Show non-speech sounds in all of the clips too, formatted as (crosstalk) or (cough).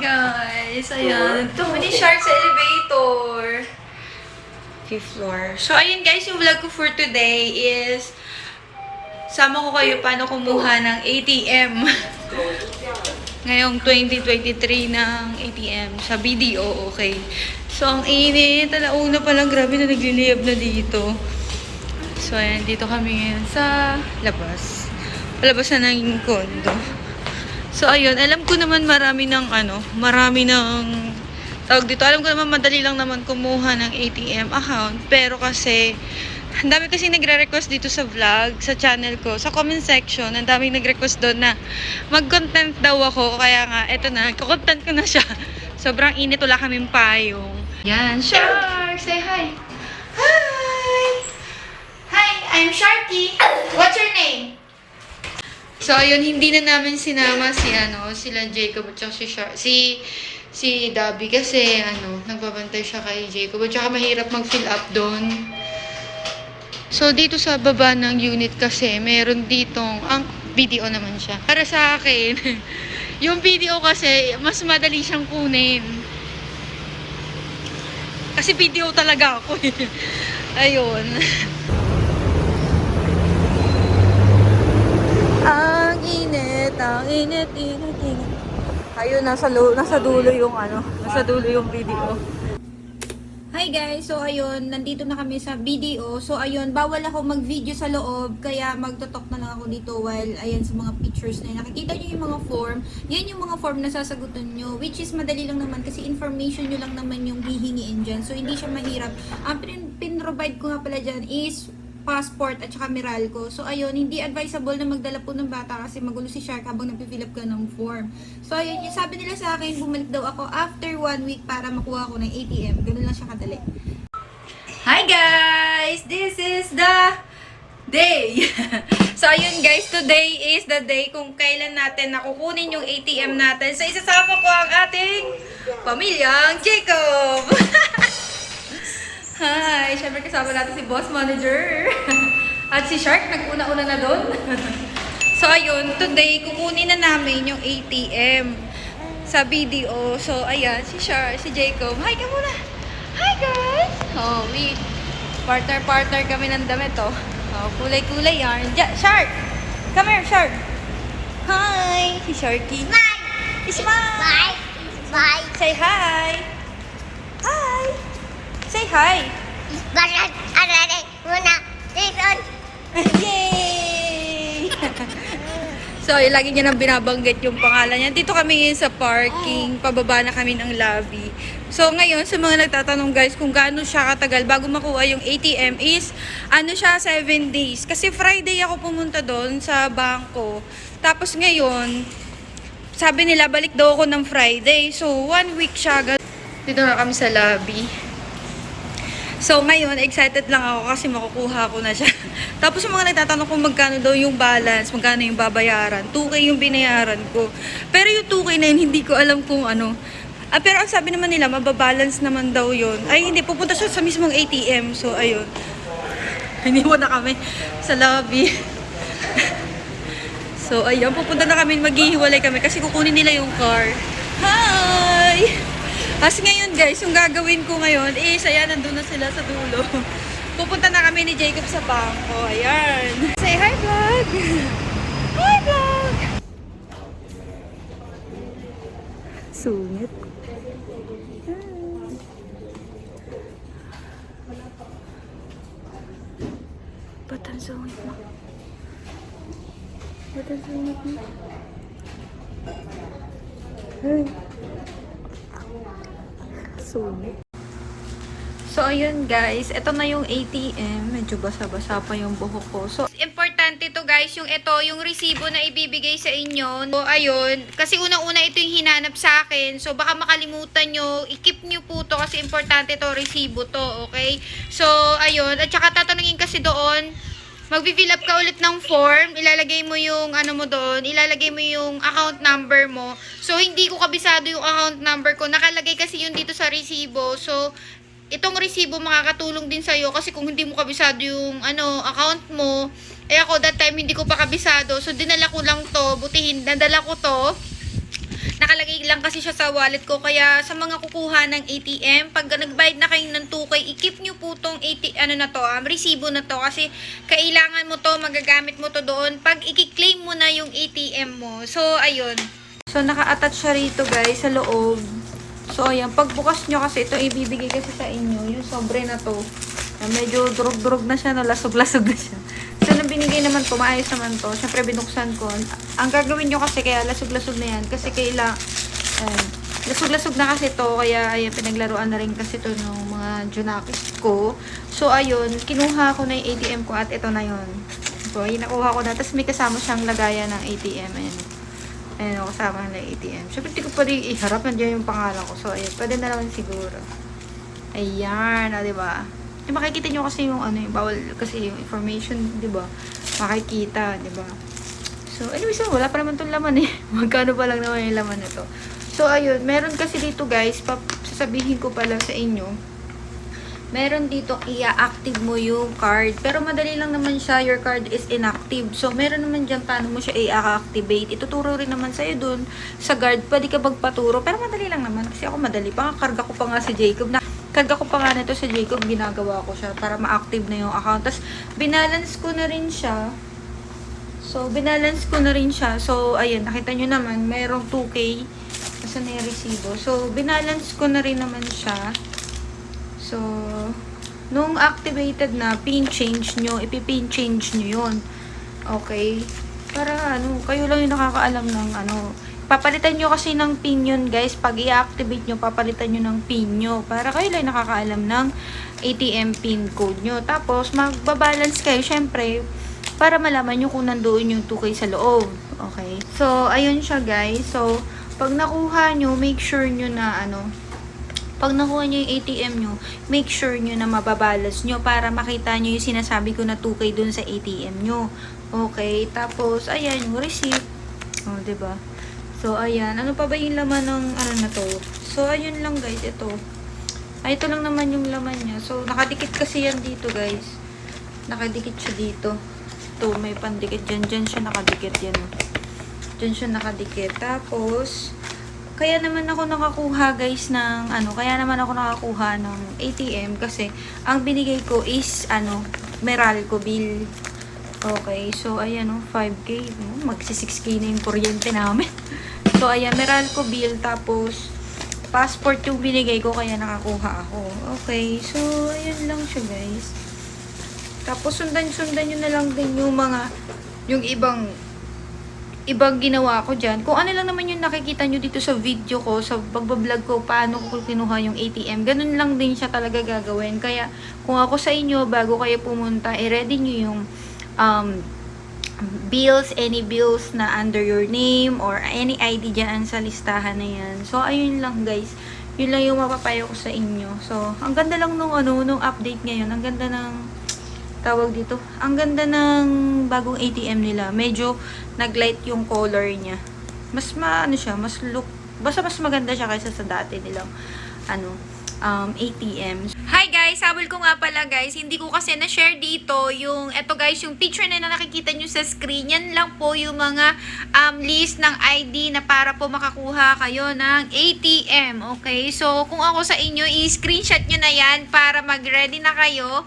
guys! Ayan, tumuni Shark sa elevator. Fifth floor. So, ayun guys, yung vlog ko for today is sama ko kayo paano kumuha ng ATM. (laughs) Ngayong 2023 ng ATM sa BDO, okay. So, ang init. Alauna pa lang, grabe na nagliliyab na dito. So, ayan, dito kami ngayon sa labas. Palabas na ng kondo. So, ayun, alam ko naman marami ng ano, marami ng tawag dito. Alam ko naman madali lang naman kumuha ng ATM account. Pero kasi, ang dami kasi nagre-request dito sa vlog, sa channel ko, sa comment section. Ang daming nag-request doon na mag-content daw ako. Kaya nga, eto na, content ko na siya. (laughs) Sobrang init, wala kaming payong. Yan, Shark! Say hi! Hi! Hi, I'm Sharky. What's your name? So, ayun, hindi na namin sinama si, ano, sila Jacob at si Shark, si, si Dobby kasi, ano, nagbabantay siya kay Jacob at saka mahirap mag-fill up doon. So, dito sa baba ng unit kasi, meron ditong, ang video naman siya. Para sa akin, (laughs) yung video kasi, mas madali siyang kunin. Kasi video talaga ako eh. (laughs) Ayun. (laughs) Ang init, ang init, init, init. Ayun, nasa, nasa dulo yung ano, nasa dulo yung video. Hi guys! So ayun, nandito na kami sa BDO. So ayun, bawal ako mag-video sa loob, kaya magtotok na lang ako dito while ayan sa mga pictures na yun. Nakikita nyo yung mga form. Yan yung mga form na sasagutan nyo, which is madali lang naman kasi information nyo lang naman yung hihingiin dyan. So hindi siya mahirap. Ang pin- pin-provide ko nga pala dyan is passport at saka Meralco. So, ayun, hindi advisable na magdala po ng bata kasi magulo si Shark habang nagpifill up ka ng form. So, ayun, yung sabi nila sa akin, bumalik daw ako after one week para makuha ko ng ATM. Ganun lang siya kadali. Hi guys! This is the day! (laughs) so ayun guys, today is the day kung kailan natin nakukunin yung ATM natin. So isasama ko ang ating pamilyang Jacob! (laughs) Hi! Siyempre kasama natin si Boss Manager. (laughs) At si Shark, nag-una-una na doon. (laughs) so ayun, today kukunin na namin yung ATM sa BDO. So ayan, si Shark, si Jacob. Hi ka muna! Hi guys! Oh, we partner-partner kami ng damit oh. Oh, kulay-kulay yarn. Ja, Shark! Come here, Shark! Hi! Si Sharky. Smile! Smile! Bye. Bye. Say! Hi! Say hi! Balat alay muna. Listen. (laughs) Yay! (laughs) so, lagi niya nang binabanggit yung pangalan niya. Dito kami ngayon sa parking. Pababa na kami ng lobby. So, ngayon, sa mga nagtatanong guys kung gaano siya katagal bago makuha yung ATM is, ano siya, 7 days. Kasi Friday ako pumunta doon sa bangko. Tapos ngayon, sabi nila, balik daw ako ng Friday. So, one week siya. Dito na kami sa lobby. So, ngayon, excited lang ako kasi makukuha ko na siya. (laughs) Tapos yung mga nagtatanong kung magkano daw yung balance, magkano yung babayaran. 2K yung binayaran ko. Pero yung 2K na yun, hindi ko alam kung ano. Ah, pero ang sabi naman nila, mababalance naman daw yun. Ay, hindi, pupunta siya sa mismong ATM. So, ayun. (laughs) Iniwan na kami sa lobby. (laughs) so, ayun, pupunta na kami, maghihiwalay kami kasi kukunin nila yung car. Hi! As ngayon guys, yung gagawin ko ngayon is, ayan, nandun na sila sa dulo. (laughs) Pupunta na kami ni Jacob sa bangko. Ayan. Say hi, vlog! (laughs) Hi, vlog! Sungit. Ba't ang sungit mo? Ba't ang sungit mo? Ay. Sungit. So, ayun guys. Ito na yung ATM. Medyo basa-basa pa yung buhok ko. So, importante to guys. Yung ito, yung resibo na ibibigay sa inyo. So, ayun. Kasi unang-una ito yung hinanap sa akin. So, baka makalimutan nyo. I-keep nyo po to kasi importante to resibo to. Okay? So, ayun. At saka tatanungin kasi doon, Magpi-fill up ka ulit ng form, ilalagay mo yung ano mo doon, ilalagay mo yung account number mo. So, hindi ko kabisado yung account number ko. Nakalagay kasi yun dito sa resibo. So, itong resibo makakatulong din sa'yo kasi kung hindi mo kabisado yung ano, account mo, Eh ako, that time hindi ko pa kabisado. So, dinala ko lang to. Butihin, nadala ko to. Nakalagay lang kasi siya sa wallet ko. Kaya sa mga kukuha ng ATM, pag nagbayad na kayo ng 2K, i-keep nyo po tong AT, ano na to, um, resibo na to. Kasi kailangan mo to, magagamit mo to doon. Pag i-claim mo na yung ATM mo. So, ayun. So, naka-attach siya rito guys, sa loob. So, ayan. Pagbukas nyo kasi, ito ibibigay kasi sa inyo. Yung sobre na to. Medyo durog-durog na siya, no? Lasog-lasog na siya. So, nung binigay naman to, maayos naman to. Siyempre, binuksan ko. Ang gagawin nyo kasi, kaya lasog-lasog na yan. Kasi kaila, ayan, lasog-lasog na kasi to. Kaya, ayan, pinaglaruan na rin kasi to ng mga junakis ko. So, ayun, kinuha ko na yung ATM ko at ito na yon So, ayun, nakuha ko na. Tapos, may kasama siyang lagayan ng ATM. Ayan, o, kasama na ATM. Siyempre, hindi ko pwede iharap. Nandiyan yung pangalan ko. So, ayan, pwede na naman siguro. Ayan, o, diba? Di makikita nyo kasi yung ano, yung bawal kasi yung information, di ba? Makikita, di ba? So, anyway, so, wala pa naman itong laman eh. (laughs) Magkano pa lang naman yung laman nito. So, ayun, meron kasi dito guys, sasabihin ko pala sa inyo, meron dito i-active mo yung card. Pero madali lang naman siya, your card is inactive. So, meron naman dyan paano mo siya i-activate. Ituturo rin naman sa'yo dun sa guard. Pwede ka magpaturo. Pero madali lang naman. Kasi ako madali pa. Karga ko pa nga si Jacob. Na, karga ko pa nga nito sa Jacob. Ginagawa ko siya para ma-active na yung account. Tapos, binalance ko na rin siya. So, binalance ko na rin siya. So, ayun, nakita nyo naman, mayroong 2K. Nasa na resibo. So, binalance ko na rin naman siya. So, nung activated na, pin change nyo, ipipin change nyo yun. Okay? Para, ano, kayo lang yung nakakaalam ng, ano, papalitan nyo kasi ng pin guys. Pag i-activate nyo, papalitan nyo ng pin nyo. Para kayo lang nakakaalam ng ATM pin code nyo. Tapos, magbabalance kayo, syempre, para malaman nyo kung nandoon yung 2K sa loob. Okay? So, ayun siya, guys. So, pag nakuha nyo, make sure nyo na, ano, pag nakuha nyo yung ATM nyo, make sure nyo na mababalas nyo para makita nyo yung sinasabi ko na 2K dun sa ATM nyo. Okay? Tapos, ayan, yung receipt. O, oh, ba diba? So, ayan. Ano pa ba yung laman ng ano na to? So, ayun lang guys. Ito. Ay, ito lang naman yung laman niya. So, nakadikit kasi yan dito guys. Nakadikit siya dito. Ito, may pandikit dyan. Dyan siya nakadikit yan. oh. Dyan siya nakadikit. Tapos, kaya naman ako nakakuha guys ng ano, kaya naman ako nakakuha ng ATM kasi ang binigay ko is ano, Meralco bill. Okay, so ayan oh, 5k, oh, magsi 6k na yung kuryente namin. (laughs) so ayan, Meralco bill tapos passport yung binigay ko kaya nakakuha ako. Okay, so ayan lang siya guys. Tapos sundan-sundan nyo na lang din yung mga yung ibang ibang ginawa ko dyan. Kung ano lang naman yung nakikita nyo dito sa video ko, sa pagbablog ko, paano ko kinuha yung ATM, ganun lang din siya talaga gagawin. Kaya, kung ako sa inyo, bago kayo pumunta, i-ready nyo yung um, bills, any bills na under your name, or any ID dyan sa listahan na yan. So, ayun lang guys. Yun lang yung mapapayo ko sa inyo. So, ang ganda lang nung, ano, nung update ngayon. Ang ganda ng tawag dito. Ang ganda ng bagong ATM nila. Medyo nag-light yung color niya. Mas maano siya, mas look, basta mas maganda siya kaysa sa dati nilang ano, um, ATM. Hi guys! Habol ko nga pala guys, hindi ko kasi na-share dito yung, eto guys, yung picture na, na nakikita nyo sa screen. Yan lang po yung mga um, list ng ID na para po makakuha kayo ng ATM. Okay? So, kung ako sa inyo, i-screenshot nyo na yan para mag-ready na kayo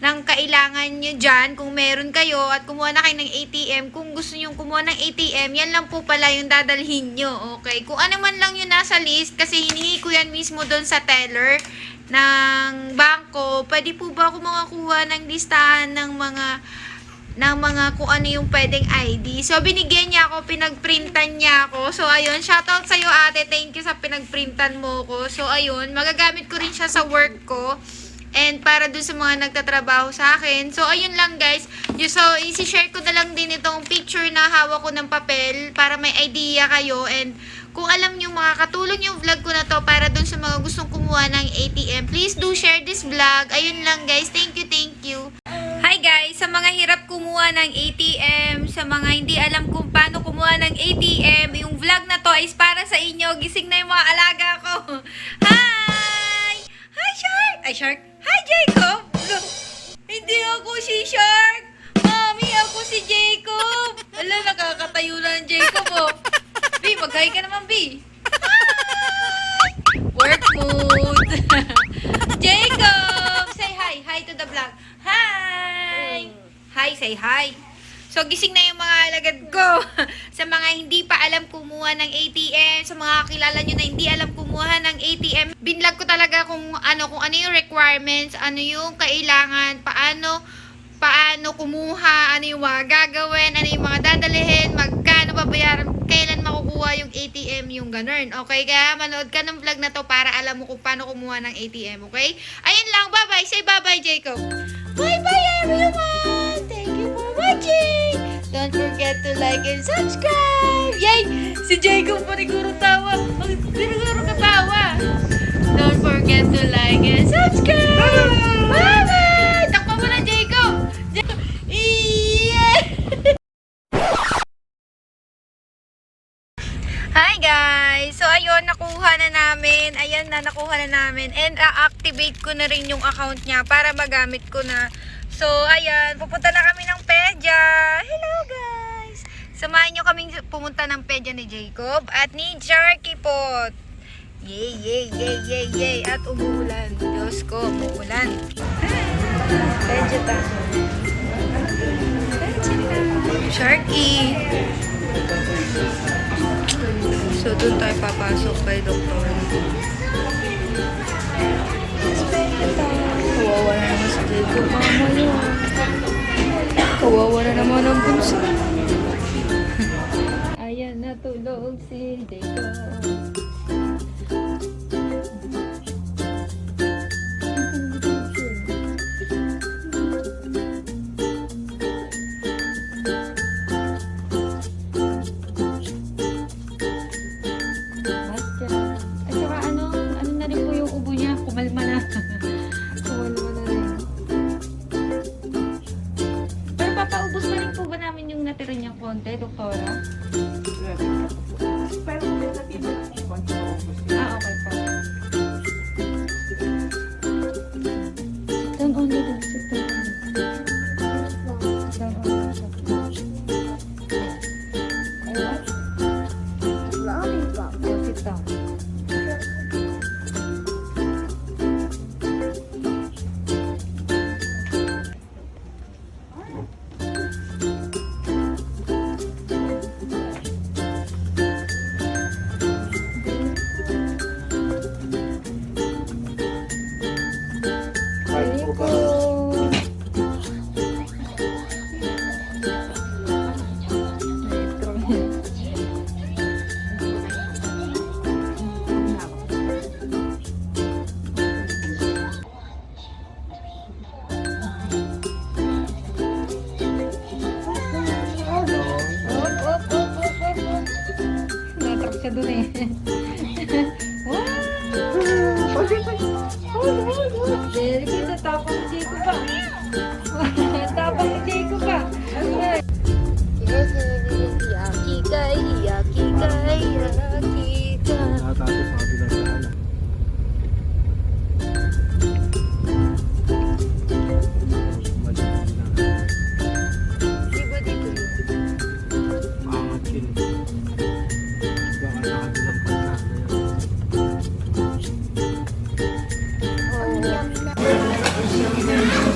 ng kailangan nyo dyan, kung meron kayo at kumuha na kayo ng ATM, kung gusto nyo kumuha ng ATM, yan lang po pala yung dadalhin nyo, okay? Kung ano man lang yung nasa list, kasi hiningi ko yan mismo doon sa teller ng bangko, pwede po ba ako makakuha ng listahan ng mga ng mga kung ano yung pwedeng ID. So, binigyan niya ako, pinagprintan niya ako. So, ayun, shoutout sa'yo ate, thank you sa pinagprintan mo ko. So, ayun, magagamit ko rin siya sa work ko. And para dun sa mga nagtatrabaho sa akin. So, ayun lang guys. So, isi-share ko na lang din itong picture na hawak ko ng papel para may idea kayo. And kung alam nyo makakatulong yung vlog ko na to para dun sa mga gustong kumuha ng ATM, please do share this vlog. Ayun lang guys. Thank you, thank you. Hi guys! Sa mga hirap kumuha ng ATM, sa mga hindi alam kung paano kumuha ng ATM, yung vlog na to is para sa inyo. Gising na yung mga alaga ko. (laughs) Hi! Hi, Shark! Ay, Shark! Hi, Jacob! Look, hindi ako si Shark! Mami, ako si Jacob! Ala, nakakatayo na ang Jacob, oh. B, mag-hi ka naman, B. Hi! Work mood. (laughs) Jacob, say hi. Hi to the vlog. Hi! Hi, say hi. So, gising na yung mga alagad ko. (laughs) sa mga hindi pa alam kumuha ng ATM, sa mga kilala nyo na hindi alam kumuha ng ATM, binlog ko talaga kung ano, kung ano yung requirements, ano yung kailangan, paano, paano kumuha, ano yung mga gagawin, ano yung mga dadalhin, magkano babayaran, kailan makukuha yung ATM, yung ganun. Okay? Kaya manood ka ng vlog na to para alam mo kung paano kumuha ng ATM. Okay? Ayun lang. Bye-bye. Say bye-bye, Jacob. Bye-bye, everyone. Thank you for watching. Don't forget to like and subscribe. Yay! Si Jacob paniguro tawa. Paniguro katawa. Don't forget to like and subscribe. Bye-bye! Namin. Ayan na, nakuha na namin. And a-activate ko na rin yung account niya para magamit ko na. So ayan, pupunta na kami ng Pedja. Hello guys! Samahan nyo kaming pumunta ng Pedja ni Jacob at ni Jarky Pot. Yay, yay, yay, yay, yay. At umuulan. Diyos ko, umuulan. Pedja tayo. Pedja tayo. Sharky! So, doon tayo papasok kay Doktor. Kawawa na naman si Jacob, mama niya. Kawawa na naman ang bunso.